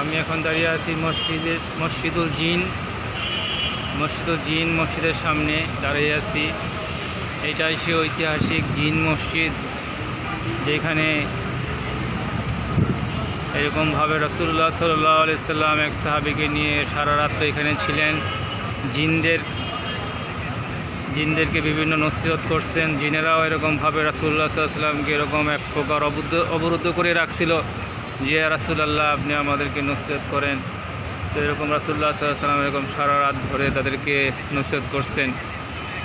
আমি এখন দাঁড়িয়ে আছি মসজিদের মসজিদুল জিন। মসজিদুল জিন মসজিদের সামনে দাঁড়িয়ে আছি। এটাই সে ঐতিহাসিক জিন মসজিদ, যেখানে এরকমভাবে রসুল্লাহ সাল্লাহ আলাইসাল্লাম এক সাহাবিকে নিয়ে সারা রাত এখানে ছিলেন। জিনদের জিনদেরকে বিভিন্ন নসিহত করছেন। জিনেরাও এরকমভাবে রাসুল্লাহ সাল্লামকে এরকম এক প্রকার অবুদ্ধ অবরুদ্ধ করে রাখছিল। যে রাসুলাল্লাহ আপনি আমাদেরকে নসিহত করেন, তো এরকম রাসুল্লাহ সাল্লাম এরকম সারা রাত ধরে তাদেরকে নসিহত করছেন।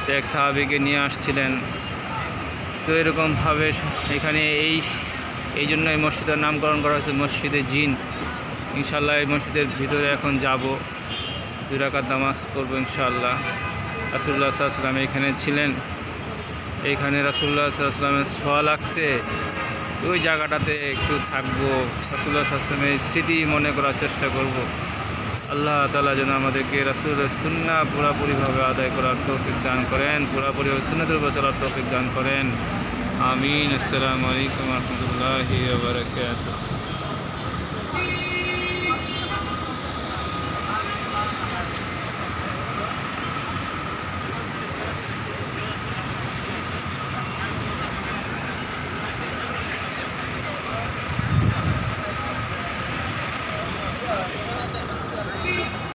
তো এক সাহাবিকে নিয়ে আসছিলেন। তো এরকমভাবে এখানে এই এই জন্য এই মসজিদের নামকরণ করা হয়েছে মসজিদে জিন। ইনশাল্লাহ এই মসজিদের ভিতরে এখন যাব। দুই রাকাত নামাজ পড়ব ইনশাল্লাহ রাসুল্লাহ সাল্লাম এখানে ছিলেন। এইখানে রাসুল্লাহ সাল্লামের ছোঁয়া লাগছে ওই জায়গাটাতে একটু থাকব রসুল্লাহ সাল্লামের স্মৃতি মনে করার চেষ্টা করব। আল্লাহ তালা যেন আমাদেরকে রাসুলের সুন্না পুরাপুরিভাবে আদায় করার তৌফিক দান করেন পুরাপুরিভাবে সুন্নতের উপর চলার তৌফিক দান করেন। আমিন। আসসালামু আলাইকুম রহমতুল্লাহ বারকাত